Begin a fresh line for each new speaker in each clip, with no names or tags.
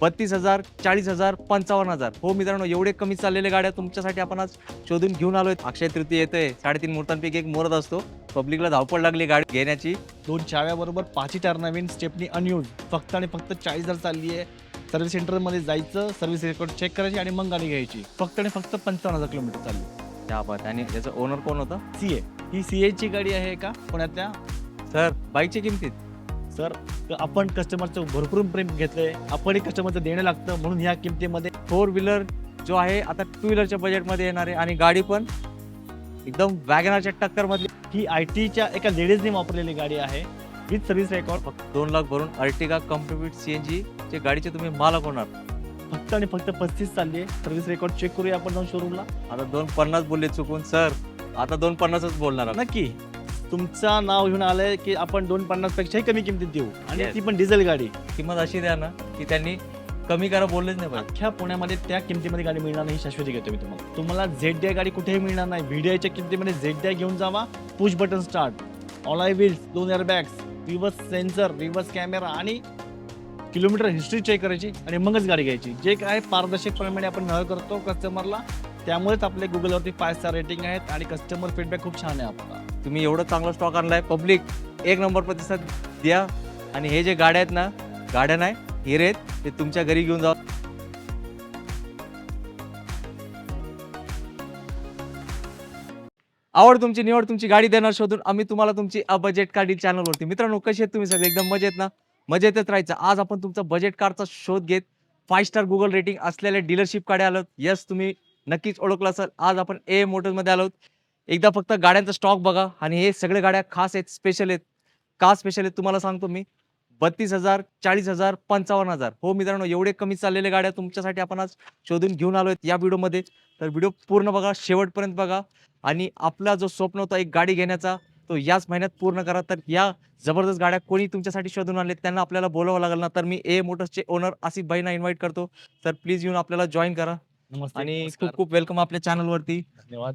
बत्तीस हजार चाळीस हजार पंचावन्न हजार. हो मित्रांनो एवढे कमी चाललेल्या गाड्या तुमच्यासाठी आपण आज शोधून घेऊन आलोय. अक्षय तृतीय येते साडेतीन मुहूर्तांपैकी एक मुहूर्त असतो. पब्लिकला धावपळ लागली गाडी घेण्याची.
दोन चाव्याबरोबर पाचही टायर नवीन स्टेपनी अनयूज फक्त आणि फक्त चाळीस हजार चालली आहे सर्व्हिस सेंटरमध्ये जायचं सर्व्हिस रेकॉर्ड चेक करायची आणि मग गाडी घ्यायची. फक्त आणि फक्त पंचावन्न हजार किलोमीटर चालली.
त्या बात आणि याचं ओनर कोण होतं?
सी ए ही सी एची गाडी आहे का? पुण्यातल्या?
सर बाईकच्या किमतीत.
सर आपण कस्टमरचं भरपूर प्रेम घेतलंय आपणही कस्टमरचं देणं लागतं म्हणून ह्या किमतीमध्ये
फोर व्हीलर जो आहे आता टू व्हीलरच्या बजेटमध्ये येणार आहे आणि गाडी पण एकदम वॅगनारच्या टक्कर मधली
ही आय टीच्या एका लेडीजने वापरलेली गाडी आहे. विथ सर्व्हिस रेकॉर्ड
फक्त दोन लाख भरून अर्टिगा कम्प्युट सीएनजी चे गाडीचे तुम्ही मालक होणार.
फक्त आणि फक्त पस्तीस चालली आहे. सर्व्हिस रेकॉर्ड चेक करूया आपण जाऊन शोरूमला
आता दोन पन्नास बोलले चुकून सर आता दोन पन्नासच बोलणार.
नक्की. तुमचं नाव घेऊन आलंय की आपण दोन पन्नास पेक्षाही कमी किमतीत देऊ. आणि
Yes.
ती पण डिझेल गाडी.
किंमत अशी द्या ना की त्यांनी कमी करा बोललेच नाही पाहिजे.
अख्ख्या पुण्यामध्ये त्या किमतीमध्ये गाडी मिळणार नाही ही शाश्वती घेतो मी तुम्हाला. तुम्हाला झेड डी गाडी कुठेही मिळणार नाही. व्हिडिओच्या किमतीमध्ये झेड डी घेऊन जावा. Push button start alloy wheels दोन air bags reverse sensor reverse camera आणि किलोमीटर हिस्ट्री चेक करायची आणि मगच गाडी घ्यायची. जे काय पारदर्शकप्रमाणे आपण व्यवहार करतो कस्टमरला त्यामुळेच आपले गुगलवरती फाय स्टार रेटिंग आहेत आणि कस्टमर फीडबॅक खूप छान आहे आपला.
तुम्ही एवढं चांगला स्टॉक आणलाय पब्लिक एक नंबर प्रतिसाद द्या. आणि हे जे गाड्या आहेत ना गाड्या नाही हिरे आहेत ते तुमच्या घरी घेऊन जा. आवड तुमची निवड तुमची गाडी देणार शोधून आम्ही तुम्हाला तुमची बजेट गाडी चॅनलवरती मित्रांनो कसे आहेत तुम्ही सगळे? एकदम मजेत ना? मजेतच राहायचं. आज आपण तुमचा बजेट कारचा शोध घेत फाय स्टार गुगल रेटिंग असलेल्या डीलरशिपकडे आलोत यस तुम्ही नक्कीच ओळखलं असाल. आज आपण ए मोटर्समध्ये आलोत एकदा फक्त गाड्यांचा स्टॉक बघा. आणि हे सगळे गाड्या खास आहेत स्पेशल आहेत. का स्पेशल आहेत तुम्हाला सांगतो मी. बत्तीस हजार चाळीस हजार पंचावन्न हजार. हो मित्रांनो एवढे कमी चाललेल्या गाड्या तुमच्यासाठी आपण आज शोधून घेऊन आलो आहेत या व्हिडिओमध्ये. तर व्हिडिओ पूर्ण बघा शेवटपर्यंत बघा. आणि आपला जो स्वप्न होता एक गाडी घेण्याचा तो याच महिन्यात पूर्ण करा. तर या जबरदस्त गाड्या कोणी तुमच्यासाठी शोधून आणले त्यांना आपल्याला बोलावं लागेल ना. तर मी ए मोटर्सचे ओनर आसिफ भाईना इन्व्हाइट करतो. तर प्लीज येऊन आपल्याला जॉईन करा. आणि. खूप खूप वेलकम आपल्या चॅनलवरती
धन्यवाद.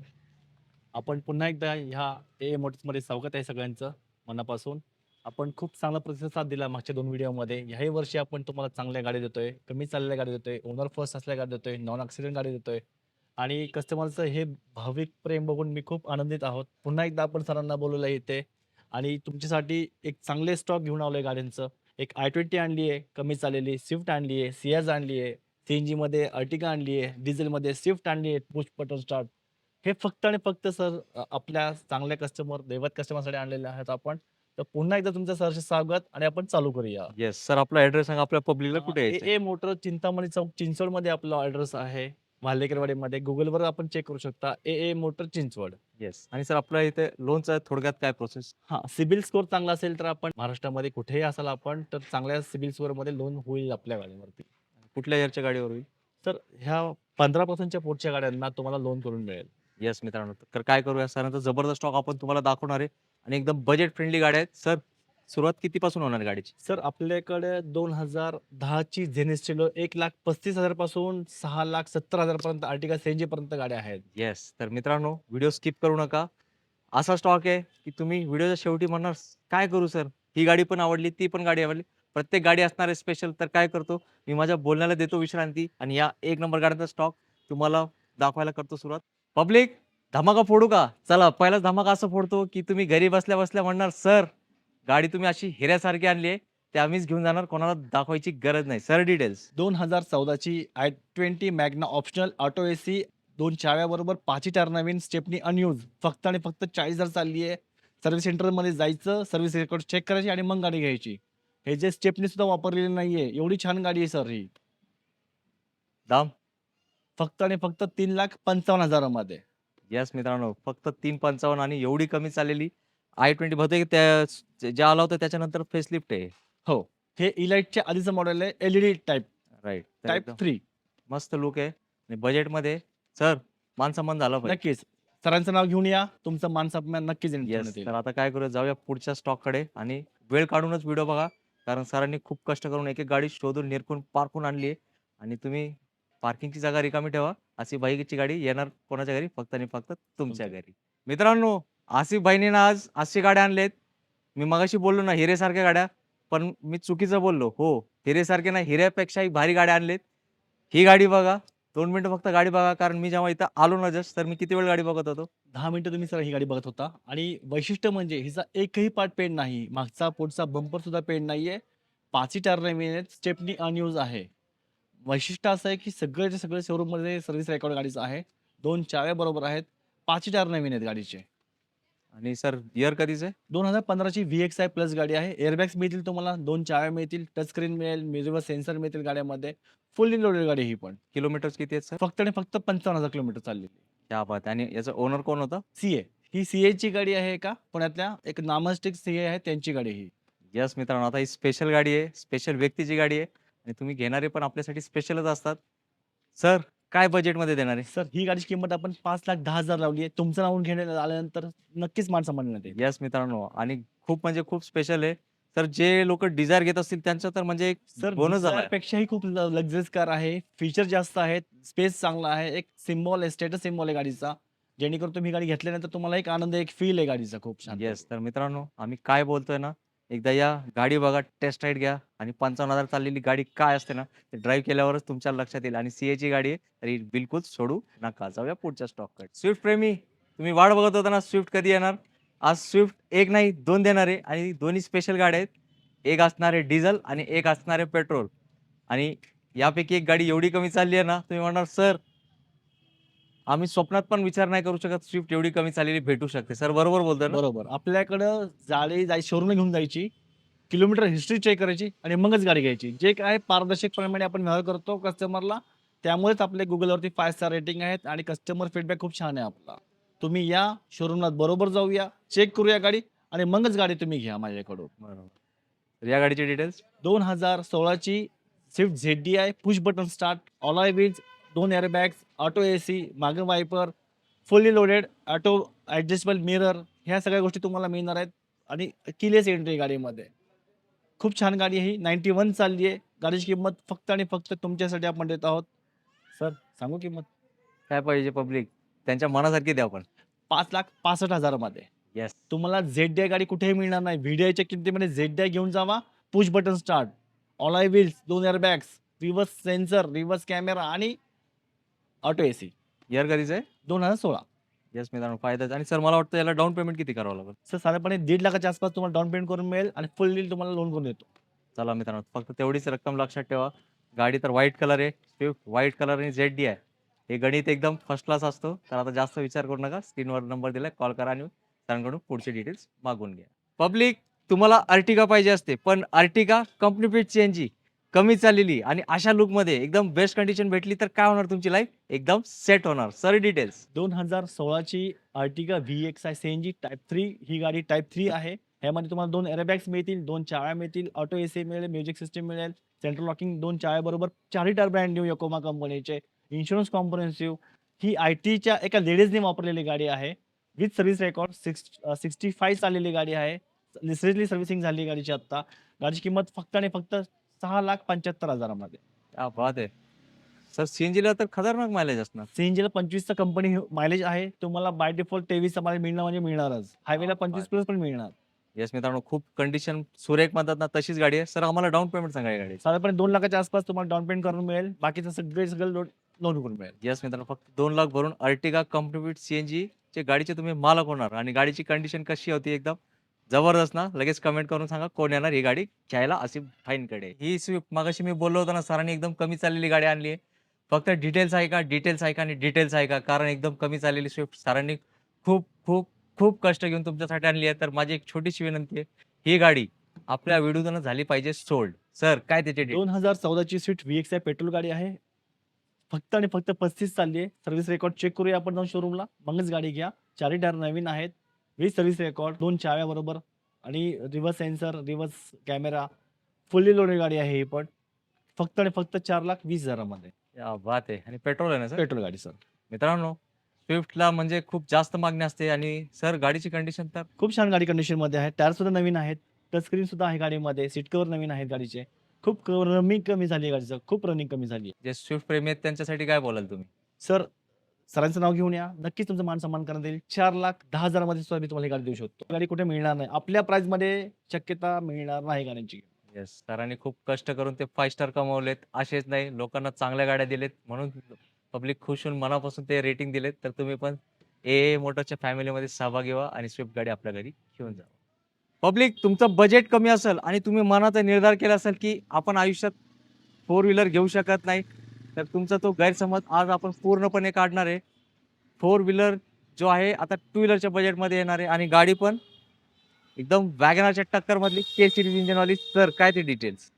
आपण पुन्हा एकदा ह्या ए मध्ये स्वागत आहे सगळ्यांचं मनापासून. आपण खूप चांगला प्रतिसाद दिला मागच्या दोन व्हिडिओमध्ये. ह्याही वर्षी आपण तुम्हाला चांगल्या गाडी देतोय कमी चाललेल्या गाडी देतोय ओनर फर्स्ट असल्या गाडी देतोय नॉन ॲक्सिडेंट गाडी देतोय. आणि कस्टमरचं हे भाविक प्रेम बघून मी खूप आनंदित आहोत. पुन्हा एकदा आपण सरांना बोलवलं इथे. आणि तुमच्यासाठी एक चांगले स्टॉक घेऊन आलोय गाड्यांचं. एक आय ट्वेंटी आणली आहे कमी चाललेली स्विफ्ट आणली आहे सियाज आणली आहे सी एन जीमध्ये अर्टिका आणली आहे डिझेलमध्ये स्विफ्ट आणली आहे पुष्पटन बटन स्टार्ट हे फक्त आणि फक्त सर आपल्या चांगल्या कस्टमर दैवत कस्टमरसाठी आणलेले आहेत आपण. तर पुन्हा एकदा तुमचं सरचे स्वागत आणि आपण चालू करूया.
येस सर आपला ऍड्रेस सांगा. आपल्या पब्लिकला कुठे
ए ए मोटर चिंतामणी चौक चिंचवडमध्ये आपला ऍड्रेस आहे. भालेकरवाडीमध्ये गुगलवर आपण चेक करू शकता. A A motor Chinchwad.
Yes आणि सर आपल्या इथे लोनचा थोडक्यात काय प्रोसेस
हा सिबिल स्कोर चांगला असेल तर आपण महाराष्ट्रामध्ये कुठेही असाल आपण तर चांगल्या सिबिल स्कोरमध्ये लोन होईल आपल्या गाडीवरती.
कुठल्या इयरच्या गाडीवर होईल?
तर ह्या पंधरा पर्सेंटच्या पुढच्या गाड्यांना तुम्हाला लोन करून मिळेल.
येस मित्रांनो. तर काय करूया? सरांचा जबरदस्त स्टॉक आपण तुम्हाला दाखवणार आहे. आणि एकदम बजेट फ्रेंडली गाड्या आहेत. सर सुरुवात कितीपासून होणार आहे गाडीची?
सर आपल्याकडे दोन हजार दहाची झेनेस्टेलो एक लाख पस्तीस हजारपासून सहा लाख सत्तर हजार पर्यंत आर्टिका सेंजी पर्यंत गाड्या आहेत.
येस तर मित्रांनो व्हिडिओ स्किप करू नका. असा स्टॉक आहे की तुम्ही व्हिडिओच्या शेवटी म्हणणार काय करू सर? ही गाडी पण आवडली ती पण गाडी आवडली. प्रत्येक गाडी असणार आहे स्पेशल तर काय करतो? मी माझ्या बोलण्याला देतो विश्रांती. आणि या एक नंबर गाड्यांचा स्टॉक तुम्हाला दाखवायला करतो सुरुवात. पब्लिक धमाका फोडू का? चला पहिलाच धमाका असं फोडतो की तुम्ही घरी बसल्या बसल्या म्हणणार सर गाडी तुम्ही अशी हिऱ्यासारखी आणली आहे ते आम्हीच घेऊन जाणार कोणाला दाखवायची गरज नाही. सर डिटेल्स
दोन हजार चौदाची I twenty Magna optional auto AC दोन चाव्याबरोबर पाचही टायर नवीन स्टेपनी अनयूज फक्त आणि फक्त चाळीस हजार चालली आहे. सर्व्हिस सेंटरमध्ये जायचं सर्व्हिस रेकॉर्ड चेक करायची आणि मग गाडी घ्यायची. हे जे स्टेपनी सुद्धा वापरलेली नाहीये एवढी छान गाडी आहे सर ही.
दाम?
फक्त आणि फक्त तीन लाख पंचावन्न हजारामध्ये.
येस मित्रांनो फक्त तीन पंचावन्न आणि एवढी कमी चाललेली आय ट्वेंटी बहुतेक त्या जे आला होता त्याच्यानंतर फेसलिफ्ट आहे.
हो हे इलाइटच्या आधीचं मॉडेल आहे LED type
right
type three
मस्त लुक आहे. आणि बजेटमध्ये सर मान सन्मान झाला पाहिजे.
नक्कीच. सरांचं नाव घेऊन या तुमचं मान सन्मान नक्कीच येईल.
तर आता काय करूया जाऊया पुढच्या स्टॉककडे आणि वेळ काढूनच व्हिडिओ बघा कारण सरांनी खूप कष्ट करून एक एक गाडी शोधून निरकून पार्कून आणली आहे. आणि तुम्ही पार्किंगची जागा रिकामी ठेवा. अशी बाईकची गाडी येणार कोणाच्या घरी? फक्त आणि फक्त तुमच्या घरी. मित्रांनो आसिफ भाईने आज अशी गाड्या आणलेत. मी मगाशी बोललो ना हिरेसारख्या गाड्या. पण मी चुकीचं बोललो. हो हिरेसारखे नाही हिऱ्यापेक्षाही भारी गाड्या आणलेत. ही गाडी बघा. दोन मिनिटं फक्त गाडी बघा कारण मी जेव्हा इथं आलो ना जस्ट तर मी किती वेळ गाडी बघत होतो?
दहा मिनिटं तुम्ही सर ही गाडी बघत होता. आणि वैशिष्ट्य म्हणजे हिचा एकही पार्ट पेंट नाही. मागचा पुढचा बंपर सुद्धा पेंट नाहीये. पाचही टायर नवीन आहेत. स्टेपनी अनयूज आहे. वैशिष्ट्य असं आहे की सगळेचे सगळे showroom मध्ये सर्व्हिस रेकॉर्ड गाडीचं आहे. दोन चाव्या बरोबर आहेत. पाचही टायर नवीन आहेत गाडीचे.
आणि सर इयर कधीच आहे?
दोन हजार पंधराची व्ही एक्स आय प्लस गाडी आहे. एअरबॅग्स मिळतील तुम्हाला दोन चाव्या मिळतील. टच स्क्रीन मिळेल मिरवर सेन्सर मिळतील गाड्यामध्ये. फुल्ली लोडेड गाडी ही पण.
किलोमीटर्स किती आहेत सर
फक्त आणि फक्त पंचावन्न हजार किलोमीटर चाललेली.
त्या बात आणि याचं ओनर कोण होतं?
सी ए ही सी ची गाडी आहे का? पुण्यातल्या एक नामस्टिक सी ए आहे त्यांची गाडी ही.
यस मित्रांनो आता ही स्पेशल गाडी आहे. स्पेशल व्यक्तीची गाडी आहे. आणि तुम्ही घेणारे पण आपल्यासाठी स्पेशलच असतात. सर काय बजेटमध्ये देणार आहे?
सर ही गाडीची किंमत आपण पाच लाख दहा हजार लावली आहे. तुमचं नावून घेण्यात आल्यानंतर नक्कीच मान म्हणण्यात येईल
यस मित्रांनो. आणि खूप म्हणजे खूप स्पेशल आहे. तर जे लोक डिझायर घेत असतील त्यांचं तर म्हणजे एक
सर
बोनस झाला.
पेक्षाही खूप लक्झरीज कार आहे. फीचर जास्त आहेत. स्पेस चांगला आहे. एक सिम्बॉल आहे स्टेटस सिम्बॉल आहे गाडीचा. जेणेकरून तुम्ही ही गाडी घेतल्यानंतर तुम्हाला एक आनंद एक फील आहे गाडीचा. खूप छान.
येस तर मित्रांनो आम्ही काय बोलतोय ना एकदा या गाडी बघा टेस्ट राईड घ्या आणि पंचावन्न हजार चाललेली गाडी काय असते ना ते ड्राईव्ह केल्यावरच तुमच्या लक्षात येईल आणि सीएची गाडी आहे तरी बिलकुल सोडू नका. जाऊया पुढच्या स्टॉककडे. स्विफ्ट प्रेमी तुम्ही वाट बघत होता ना स्विफ्ट कधी येणार? आज स्विफ्ट एक नाही दोन देणार आहे आणि दोन्ही स्पेशल गाड्या आहेत. एक असणार आहे डिझेल आणि एक असणार आहे पेट्रोल आणि यापैकी एक गाडी एवढी कमी चालली आहे ना तुम्ही म्हणणार सर आम्ही स्वप्नात पण विचार नाही करू शकत स्विफ्ट एवढी कमी चाललेली भेटू शकते. सर बरोबर बोलतोय ना?
बरोबर. आपल्याकडं जाळी जाय शोरूम घेऊन जायची किलोमीटर हिस्ट्री चेक करायची आणि मगच गाडी घ्यायची. जे काय पारदर्शकपणे आपण व्यवहार करतो कस्टमरला त्यामुळेच आपले गुगलवरती फाय स्टार रेटिंग आहेत आणि कस्टमर फीडबॅक खूप छान आहे आपला. तुम्ही या शोरूमला बरोबर जाऊया चेक करूया गाडी आणि मगच गाडी तुम्ही घ्या माझ्याकडून.
बरोबर. या गाडीचे डिटेल्स
दोन हजार सोळाची Swift Z D I push button start alloy wheels दोन एअरबॅग्स ऑटो ए सी मागं wiper fully loaded auto adjustable mirror ह्या सगळ्या गोष्टी तुम्हाला मिळणार आहेत. आणि किलेस एंट्री गाडीमध्ये. खूप छान गाडी आहे ही. नाईन्टी वन चालली आहे. गाडीची किंमत फक्त आणि फक्त तुमच्यासाठी आपण देत आहोत. सर सांगू किंमत?
काय पाहिजे पब्लिक त्यांच्या मनासारखी द्या आपण
पाच लाख पासष्ट हजारामध्ये.
येस
तुम्हाला झेड डी गाडी कुठेही मिळणार नाही. व्हिडिओच्या किमतीमध्ये झेड डी घेऊन जावा. Push button start alloy wheels दोन airbags reverse sensor reverse camera आणि ऑटो ए सी.
इयर कधीच आहे?
दोन हजार सोळा.
येस मित्रांनो फायदा आणि सर मला वाटतं याला डाऊन पेमेंट किती करावं लागेल?
सर साधारणपणे दीड लाखाच्या आसपास तुम्हाला डाऊन पेमेंट करून मिळेल आणि फुल डील तुम्हाला लोन करून देतो.
चला मित्रांनो फक्त तेवढीच रक्कम लक्षात ठेवा. गाडी तर व्हाईट कलर आहे. स्विफ्ट व्हाईट कलर आणि झेड डी आहे. हे गणित एकदम फर्स्ट क्लास असतो. तर आता जास्त विचार करू नका. स्क्रीनवर नंबर दिलाय. कॉल करा आणि सरांकडून पुढचे डिटेल्स मागून घ्या. पब्लिक तुम्हाला अर्टिका पाहिजे असते. पण अर्टिका कंपनी फिट सीएनजी कमी चाललेली आणि अशा लुकमध्ये एकदम बेस्ट कंडिशन भेटली तर काय होणार तुमची लाईफ एकदम सेट होणार. सर डिटेल्स
दोन हजार सोळाची Ertiga V X I C N G type three ही गाडी टाईप थ्री आहे. ह्यामध्ये तुम्हाला दोन एअरबॅग्स मिळतील दोन चाळ्या मिळतील ऑटो ए सी मिळेल म्युझिक सिस्टीम मिळेल सेंट्रल लॉकिंग दोन चाळ्या बरोबर चारही टायर ब्रँड न्यू यकोमा कंपनीचे इन्शुरन्स कॉम्प्रेन्सिव्ह ही आय टीच्या एका लेडीजने वापरलेली गाडी आहे. With service record six sixty five चाललेली गाडी आहे. रिसेंटली सर्व्हिसिंग झाली गाडीची आत्ता गाडीची किंमत फक्त आणि फक्त सहा लाख पंच्याहत्तर हजारामध्ये.
क्या बात आहे सर सीएनजीला तर खतरनाक मायलेज असणार.
सीएनजीला पंचवीसचा कंपनी मायलेज आहे. तुम्हाला बाय डिफॉल्ट तेवीसचा मायलेज मिळणं म्हणजे मिळणारच. हायवेला
हा,
पंचवीस प्लस पण मिळणार.
येस मित्रांनो खूप कंडिशन सुरेख म्हणतात ना तशीच गाडी आहे. सर आम्हाला डाऊन पेमेंट सांगा या गाडी
साधारणपणे दोन लाखाच्या आसपास तुम्हाला डाऊन पेमेंट करून मिळेल. बाकीचं सगळे सगळं लोन लोन करून मिळेल.
येस मित्रांनो फक्त दोन लाख भरून अर्टिगा कंप्लीट सीएनजी चे गाडीचे तुम्ही मालक होणार आणि गाडीची कंडिशन कशी होती एकदम? जबरदस्त ना? लगेच कमेंट करून सांगा कोण येणार ही गाडी? घ्यायला अशी फाईन कडे ही स्विफ्ट मागाशी मी बोललो होतो ना सरांनी एकदम कमी चाललेली गाडी आणली आहे. फक्त डिटेल्स आहे का? डिटेल्स आहे का आणि डिटेल्स आहे का? कारण एकदम कमी चाललेली स्विफ्ट सरांनी खूप खूप खूप कष्ट घेऊन तुमच्यासाठी आणली आहे. तर माझी एक छोटीशी विनंती आहे ही गाडी आपल्या व्हिडिओतून झाली पाहिजे सोल्ड सर काय त्याचे?
दोन हजार चौदाची Swift V X I petrol गाडी आहे. फक्त आणि फक्त पस्तीस चालली आहे. सर्व्हिस रेकॉर्ड चेक करूया आपण जाऊन शोरूमला मगच गाडी घ्या. चारही टायर नवीन आहेत. विथ सर्व्हिस रेकॉर्ड दोन चाव्या बरोबर आणि reverse sensor reverse camera fully loaded गाडी आहे ही पण. फक्त आणि फक्त चार लाख वीस हजारामध्ये.
या बात आहे. आणि पेट्रोल आहे ना सर?
पेट्रोल गाडी सर.
मित्रांनो स्विफ्टला म्हणजे खूप जास्त मागणी असते आणि सर गाडीची कंडिशन तर?
खूप छान गाडी कंडिशनमध्ये आहे. टायर सुद्धा नवीन आहेत. टच स्क्रीन सुद्धा आहे गाडीमध्ये. सीट कव्हर नवीन आहेत गाडीचे. खूप रनिंग कमी झाली आहे गाडीचं खूप रनिंग कमी झाली आहे.
जे स्विफ्ट प्रेमी आहेत त्यांच्यासाठी काय बोलाल तुम्ही?
सर सरांचं नाव घेऊन या. नक्कीच तुमचं मान सन्मान करण्यात येईल. चार लाख दहा हजारामध्ये सुद्धा मी तुम्हाला ही गाडी देऊ शकतो. गाडी कुठे मिळणार नाही. आपल्या प्राइसमध्ये शक्यता मिळणार नाही गाड्यांची.
येस सरांनी खूप कष्ट करून ते फाय स्टार कमवलेत. असेच नाही लोकांना चांगल्या गाड्या दिलेत. म्हणून पब्लिक खुश होऊन मनापासून ते रेटिंग दिलेत. तर तुम्ही पण ए मोटरच्या फॅमिलीमध्ये सहभागी व्हा आणि स्विफ्ट गाडी आपल्या घरी घेऊन जा. पब्लिक तुमचं बजेट कमी असेल आणि तुम्ही मनाचा निर्धार केला असेल की आपण आयुष्यात फोर व्हीलर घेऊ शकत नाही. तर तुमचा तो गैरसमज आज आपण पूर्णपणे काढणार आहे. फोर व्हीलर जो आहे आता टू व्हीलरच्या बजेटमध्ये येणार आहे आणि गाडी पण एकदम वॅगनाच्या टक्करमधली के सिरीज इंजिनवाली सर काय ते डिटेल्स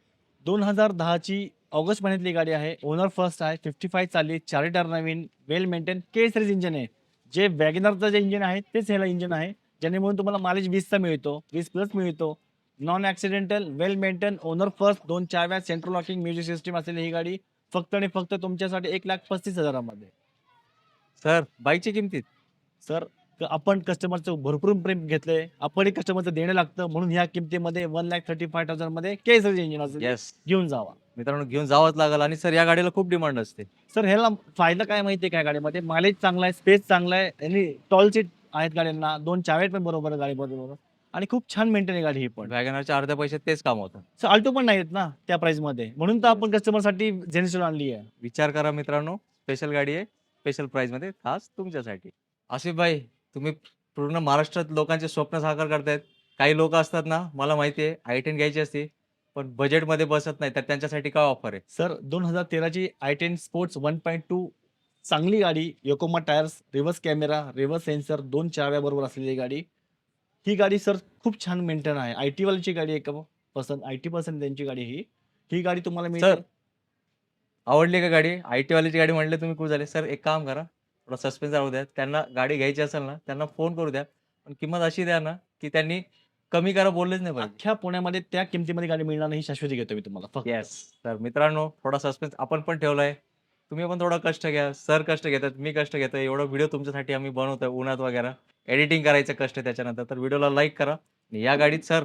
दोन हजार दहाची ऑगस्ट महिन्यातली गाडी आहे. ओनर फर्स्ट आहे. फिफ्टी फाय चालली. चार नवीन. Well maintain K series engine आहे. जे वॅगनरचं जे इंजिन आहे तेच ह्याला इंजिन आहे. ज्याने म्हणून तुम्हाला मालेज वीसचा मिळतो. वीस प्लस मिळतो. Non accidental well maintain owner first दोन चार वेळा सेंट्रल लॉकिंग म्युझिक सिस्टीम असलेली ही गाडी. फक्त आणि फक्त तुमच्यासाठी एक लाख पस्तीस हजारामध्ये.
सर बाईकची किमतीत.
सर क- आपण कस्टमरचं भरपूर प्रेम घेतलंय. आपणही कस्टमरचं देणं लागतं. म्हणून ह्या किमतीमध्ये वन लाख थर्टी फाय थाउजंडमध्ये के सिरीज इंजिन असेल
येस
घेऊन जावा.
मित्रांनो घेऊन जावंच लागेल. आणि सर या गाडीला खूप डिमांड असते.
सर ह्याला फायदा काय माहितीये काय गाडीमध्ये? मायलेज चांगला आहे स्पेस चांगला आहे. आणि टॉल सीट आहेत गाड्यांना. दोन चावेट पण बरोबर आहे गाडी बरोबर आणि खूप छान मेंटेन गाडी ही पण.
वॅगनरच्या अर्ध्या पैशात तेच काम होतं.
सर अल्टो पण नाहीत ना त्या प्राइसमध्ये. म्हणून तर आपण कस्टमरसाठी जेनेशन आणली आहे.
विचार करा मित्रांनो स्पेशल गाडी आहे स्पेशल प्राइसमध्ये खास तुमच्यासाठी. आसिफ भाई तुम्ही पूर्ण महाराष्ट्रात लोकांचे स्वप्न साकार करतायत. काही लोक असतात ना मला माहिती आहे आय टेन घ्यायची असते पण बजेटमध्ये बसत नाही तर त्यांच्यासाठी काय ऑफर आहे?
सर दोन हजार तेराची I ten sports one point two चांगली गाडी Yokohama tyres reverse camera reverse sensor दोन चाव्या बरोबर असलेली गाडी. ही गाडी सर खूप छान मेंटेन आहे. आय वालीची गाडी आहे का पसंत आय टी पर्सेंट त्यांची गाडी ही. ही गाडी तुम्हाला मिळते?
सर आवडली का गाडी? आय टी वालीची गाडी म्हणले तुम्ही खूप झाले. सर एक काम करा थोडा सस्पेन्स राहू द्या. त्यांना गाडी घ्यायची असेल ना त्यांना फोन करू द्या. पण किंमत अशी द्या ना की त्यांनी कमी करा बोललेच नाही पाहिजे.
अख्ख्या पुण्यामध्ये त्या किमतीमध्ये गाडी मिळणार नाही शाश्वती घेतो मी तुम्हाला फक्त.
येस तर मित्रांनो थोडा सस्पेन्स आपण पण ठेवलाय. तुम्ही पण थोडा कष्ट घ्या. सर कष्ट घेतात मी कष्ट घेतोय. एवढा व्हिडिओ तुमच्यासाठी आम्ही बनवतोय उन्हात वगैरे. एडिटिंग करायचं कष्ट त्याच्यानंतर तर व्हिडिओला लाईक करा. आणि या गाडीत सर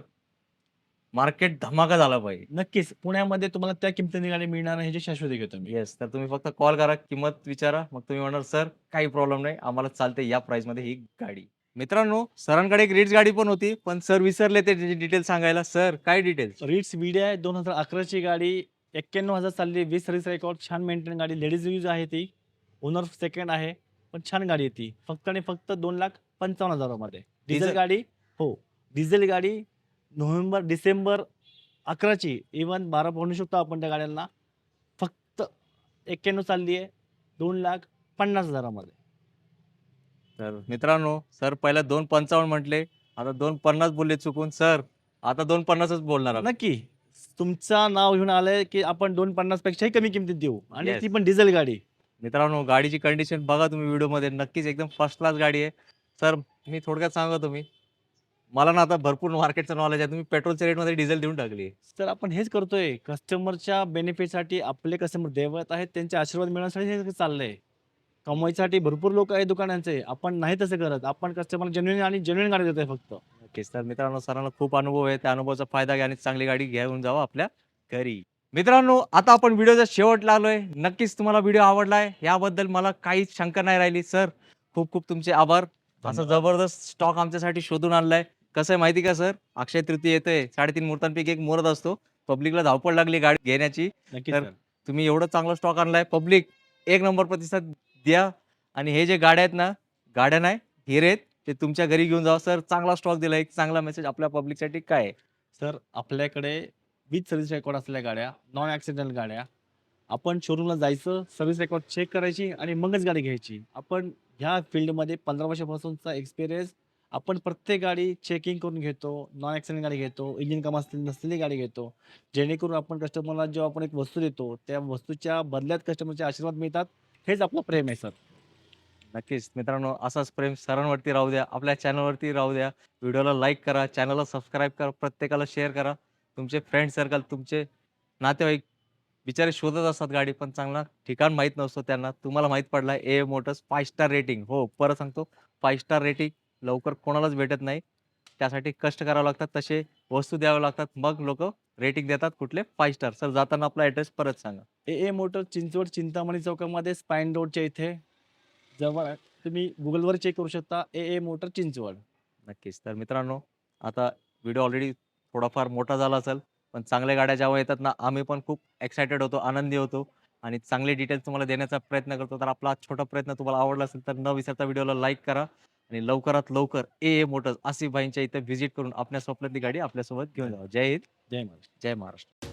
मार्केट धमाका झाला पाहिजे.
नक्कीच. पुण्यामध्ये तुम्हाला त्या किमतीने गाडी मिळणार नाही ह्याची शाश्वती घेतो मी.
येस तर तुम्ही फक्त कॉल करा किंमत विचारा. मग तुम्ही म्हणणार सर काही प्रॉब्लेम नाही आम्हाला चालते या प्राइसमध्ये ही गाडी. मित्रांनो सरांकडे एक रिट्स गाडी पण होती पण सर विसरले ते डिटेल सांगायला. सर काय डिटेल्स
रीट्स वीडियो आहे दोन हजार अकराची गाडी एक्क्याण्णव हजार चालली वीस सर्व्हिस रेकॉर्ड छान मेंटेन गाडी. लेडीज यूज आहे ती ओनर सेकंड आहे पण छान गाडी आहे ती. फक्त आणि फक्त दोन लाख पंचावन्न हजारामध्ये. डिझेल
डिझेल-
गाडी हो. डिझेल गाडी नोव्हेंबर डिसेंबर अकराची इवन बारा म्हणू शकतो आपण त्या गाड्यांना. फक्त एक्क्याण्णव चालली आहे दोन लाख पन्नास हजारामध्ये.
तर मित्रांनो सर पहिला दोन पंचावन्न म्हटले आता दोन पन्नास बोलले चुकून. सर आता दोन पन्नासच बोलणार आहोत.
नक्की. तुमचं नाव घेऊन आलंय की आपण दोन पन्नास पेक्षाही कमी किमतीत देऊ. आणि
Yes.
ती पण डिझेल गाडी.
मित्रांनो गाडीची कंडिशन बघा तुम्ही व्हिडिओमध्ये नक्कीच एकदम फर्स्ट क्लास गाडी आहे. सर मी थोडक्यात सांगा तुम्ही. मला ना आता भरपूर मार्केटचं नॉलेज आहे. तुम्ही पेट्रोलच्या रेटमध्ये डिझेल देऊन टाकली
तर आपण हेच करतोय. कस्टमरच्या बेनिफिटसाठी आपले कस्टमर देवत आहेत त्यांचे आशीर्वाद मिळवण्यासाठी हे चाललंय. कमवायसाठी भरपूर लोक आहे दुकानांचे. आपण नाही तसं करत. आपण कस्टमर जेन्युइन आणि जेन्युइन गाडी देतोय फक्त.
नक्कीच. तर मित्रांनो सरांना खूप अनुभव आहे. त्या अनुभवाचा फायदा घ्या आणि चांगली गाडी घेऊन जावा आपल्या घरी. मित्रांनो आता आपण व्हिडिओचा शेवट लागलोय नक्कीच तुम्हाला व्हिडिओ आवडलाय. याबद्दल मला काहीच शंका नाही राहिली. सर खूप खूप तुमचे आभार. असं. जबरदस्त स्टॉक आमच्यासाठी शोधून आणलाय. कसं आहे माहिती का सर अक्षय तृतीय येतोय. साडेतीन मुहूर्तांपैकी एक मुहूर्त असतो. पब्लिकला धावपळ लागली गाडी घेण्याची. तर-. तुम्ही एवढं चांगला स्टॉक आणलाय. पब्लिक एक नंबर प्रतिसाद द्या. आणि हे जे गाड्या आहेत ना गाड्या नाही हिरे आहेत. ते तुमच्या घरी घेऊन जावा सर चांगला स्टॉक दिला एक चांगला मेसेज आपल्या पब्लिकसाठी काय
सर आपल्याकडे विथ सर्व्हिस रेकॉर्ड असलेल्या गाड्या नॉन ॲक्सिडेंटल गाड्या आपण शोरूमला जायचं सर्व्हिस रेकॉर्ड चेक करायची आणि मगच गाडी घ्यायची. आपण ह्या फील्डमध्ये पंधरा वर्षापासूनचा एक्सपिरियन्स आपण प्रत्येक गाडी चेकिंग करून घेतो नॉन ॲक्सिडेंट गाडी घेतो इंजिन काम असलेली नसलेली गाडी घेतो. जेणेकरून आपण कस्टमरला जेव्हा आपण एक वस्तू देतो त्या वस्तूच्या बदल्यात कस्टमरचे आशीर्वाद मिळतात. हेच आपलं प्रेम आहे सर.
नक्कीच. मित्रांनो असाच प्रेम सरांवरती राहू द्या आपल्या चॅनलवरती राहू द्या. व्हिडिओला लाईक करा चॅनलला सबस्क्राईब करा प्रत्येकाला शेअर करा. तुमचे फ्रेंड सर्कल तुमचे नातेवाईक बिचारे शोधत असतात गाडी पण चांगला ठिकाण माहीत नसतो त्यांना. तुम्हाला माहीत पडला A motors five star rating हो परत सांगतो फाय स्टार रेटिंग लवकर कोणालाच भेटत नाही. त्यासाठी कष्ट करावं लागतात तसे वस्तू द्याव्या लागतात. मग लोक रेटिंग देतात कुठले? फाय स्टार सर जाताना आपला ॲड्रेस परत सांगा.
A A motor Chinchwad Chintamani चौकामध्ये स्पाईन रोडच्या इथे जवळ तुम्ही गुगलवर चेक करू शकता ए ए मोटर चिंचवड.
नक्कीच. तर मित्रांनो आता व्हिडिओ ऑलरेडी थोडाफार मोठा झाला असेल. पण चांगल्या गाड्या जेव्हा येतात ना आम्ही पण खूप एक्सायटेड होतो आनंदी होतो. आणि चांगले डिटेल्स तुम्हाला देण्याचा प्रयत्न करतो. तर आपला हा छोटा प्रयत्न तुम्हाला आवडला असेल तर न विसरता व्हिडिओला लाईक करा. आणि लवकरात लवकर ए ए मोटर्स आसिफ भाईंच्या इथे व्हिजिट करून आपल्या स्वप्नातली गाडी आपल्यासोबत घेऊन जावा. जय हिंद.
जय महाराष्ट्र.
जय महाराष्ट्र.